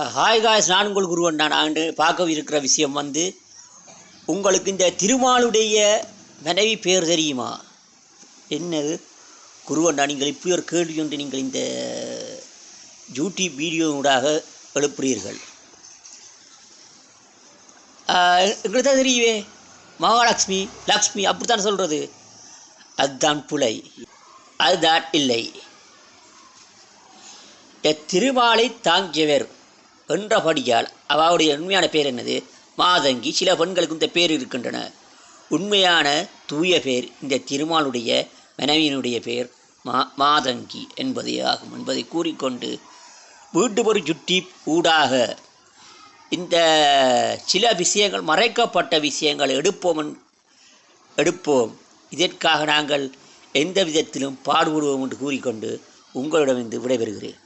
Hi guys நான் உங்கள் குருவன். நான் ஆண்டு பார்க்க இருக்கிற விஷயம் வந்து உங்களுக்கு இந்த திருமாலுடைய மனைவி பேர் தெரியுமா? என்னது? குருவண்டா நீங்கள் இப்படி ஒரு கேள்வி ஒன்று நீங்கள் இந்த யூடியூப் வீடியோவுடாக எழுப்புறீர்கள். எங்களுக்கு தான் தெரியுவே மகாலட்சுமி லக்ஷ்மி அப்படித்தான் சொல்கிறது அதுதான் புலை. அதுதான் இல்லை. திருமாலை தாங்கியவர் என்றபடியால் அவளுடைய உண்மையான பேர் என்னது? மாதங்கி. சில பெண்களுக்கு இந்த பேர் இருக்கின்றன. உண்மையான தூய பேர் இந்த திருமாலுடைய மனைவியினுடைய பேர் மா மாதங்கி என்பதே ஆகும் என்பதை கூறிக்கொண்டு வீட்டு ஒரு சுட்டி ஊடாக இந்த சில விஷயங்கள் மறைக்கப்பட்ட விஷயங்கள் எடுப்போம் எடுப்போம். இதற்காக நாங்கள் எந்த விதத்திலும் பாடுபடுவோம் என்று கூறிக்கொண்டு உங்களிடமிருந்து விடைபெறுகிறேன்.